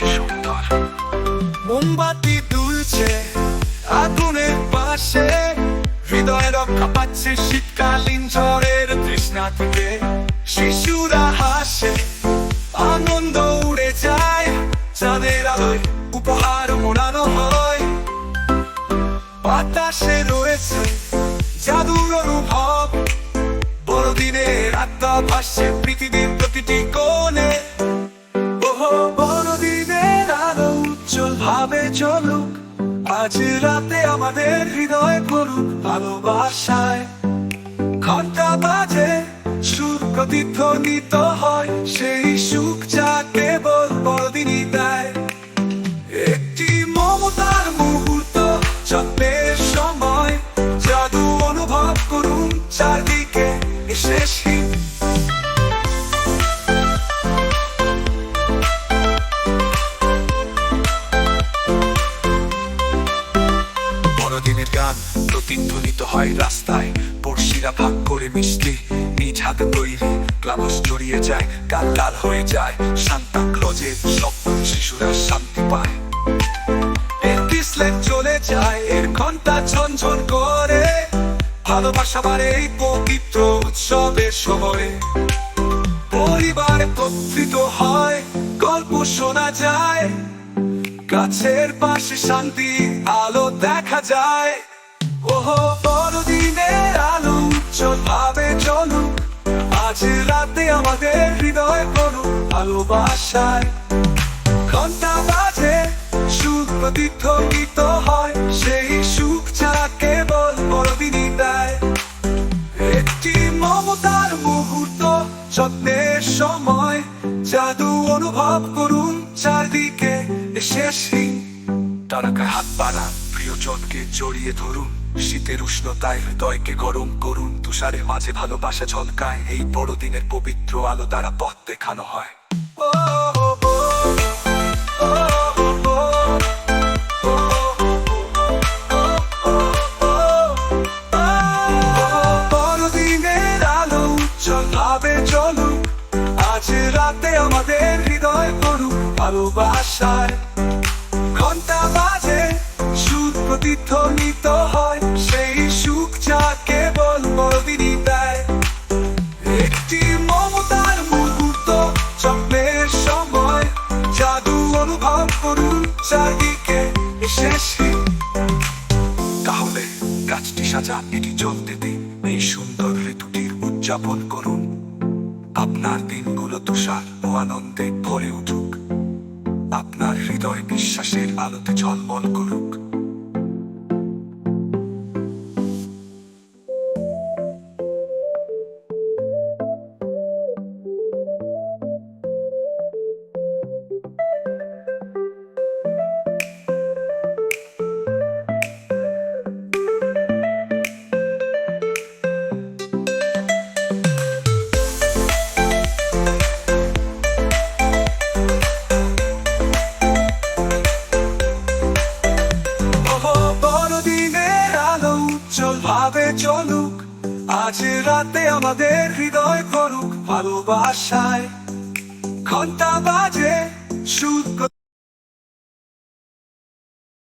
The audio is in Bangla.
লাগছে সুন্দর। মোমবাতি দুলছে, আগুনের পাশে। হৃদয় রক্ষা পাচ্ছে শীতকালীন ঝড়ের তৃষ্ণা থেকে। শিশুরা হাসে, আনন্দ উড়ে যায়। চাঁদের আলোয় উপহার মোড়ানো হয়। বাতাসে রয়েছে জাদুর অনুভব। বড়দিনের আত্মা ভাসছে পৃথিবীর প্রতিটি কোণে। ভাবে চলুক? আজ রাতে আমাদের হৃদয় করুক ভালোবাসায়। ঘণ্টা বাজে, সুর প্রতিধ্বনিত হয়, সেই সুখ যা কেবল বড়দিনই দেয়। একটি মমতার মুহূর্ত যত্নের সময়, জাদু অনুভব করুন চারদিকে শেষহীন হয় রাস্তায়। পড়শিরা ভাগ করে মিষ্টি নিজ হাতে তৈরি। গ্লামস জড়িয়ে যায় গাল লাল হয়ে যায়। শান্তা ক্লজের স্বপ্ন শিশুরা শান্তি পায়। চলে যায়, এর ঘণ্টা ঝনঝন করে। ভালোবাসা বাড়ে এই পবিত্র উৎসবের পরিবার একত্রিত হয়, গল্প শোনা যায়। গাছের পাশে শান্তি আলো দেখা যায়। ওহো, বড়দিনের আলো উজ্জ্বল ভাবে আজ রাতে আমাদের হৃদয় করুক ভালোবাসায়। ঘণ্টা বাজে, সুখ হয়। সেই সুখ যা কেবল বড়দিনই একটি মমতার মুহূর্ত যত্নের সময়। জাদু অনুভব করুন চারদিকে শেষহীন তারকায় হাত বাড়ান প্রিয়জনকে জড়িয়ে ধরুন। শীতের উষ্ণতায় হৃদয়কে গরম করুন, তুষারের মাঝে ভালোবাসা ঝলকায়, এই বড়দিনের পবিত্র আলো দ্বারা পথ দেখানো হয়। রাতে আমাদের হৃদয় ভালোবাসায়। ঘণ্টা বাজে, সুর প্রতিধ্বনিত হয়। শেষহীন তাহলে গাছটি সাজা এটি জ্বলতে দিন। এই সুন্দর ঋতুটির উদযাপন করুন। আপনার দিনগুলো তুষার ও আনন্দে ভরে উঠুক। আপনার হৃদয় বিশ্বাসের আলোতে ঝলমল করুক। চলুক আজ রাতে আমাদের হৃদয় করুক ভালোবাসায়। ঘণ্টা বাজে সুখ